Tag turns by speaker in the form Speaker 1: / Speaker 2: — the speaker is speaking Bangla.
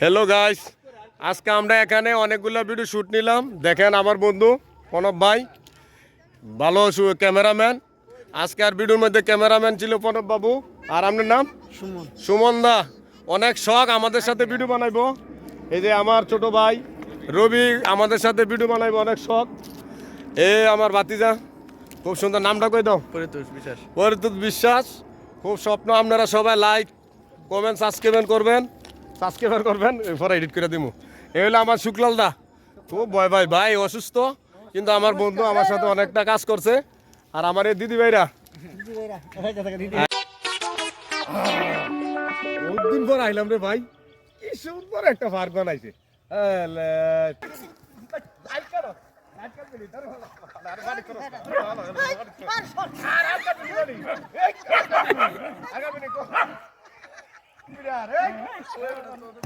Speaker 1: হ্যালো গাইস আজকে আমরা এখানে অনেকগুলো ভিডিও শ্যুট নিলাম। দেখেন আমার বন্ধু প্রণব ভাই। ভালো ক্যামেরাম্যান আজকে আর ভিডিওর মধ্যে ক্যামেরাম্যান ছিল প্রণব বাবু। আর আপনার নাম?
Speaker 2: সুমন।
Speaker 1: সুমন দা। অনেক শখ আমাদের সাথে ভিডিও বানাইবো। এই যে আমার ছোট ভাই রবি আমাদের সাথে ভিডিও বানাইবো অনেক শখ। এ আমার বাতিজা খুব সুন্দর নামটা কই দাও?
Speaker 2: পরিতোষ বিশ্বাস।
Speaker 1: পরিতুত বিশ্বাস। খুব স্বপ্ন আপনারা সবাই লাইক কমেন্ট সাবস্ক্রাইব করবেন। সাবস্ক্রাইব করবেন, এরপর এডিট করে দিব এই হলো আমার শুক্লাল দা। খুব ভয় ভাই ভাই অসুস্থ, কিন্তু আমার বন্ধু আমার সাথে অনেকটা কাজ করছে। আর আমার এই দিদি ভাইরা। বহুদিন পর আইলাম রে ভাই। কি সুন্দর একটা পার্ক বানাইছে। আগামী Mulher, hein?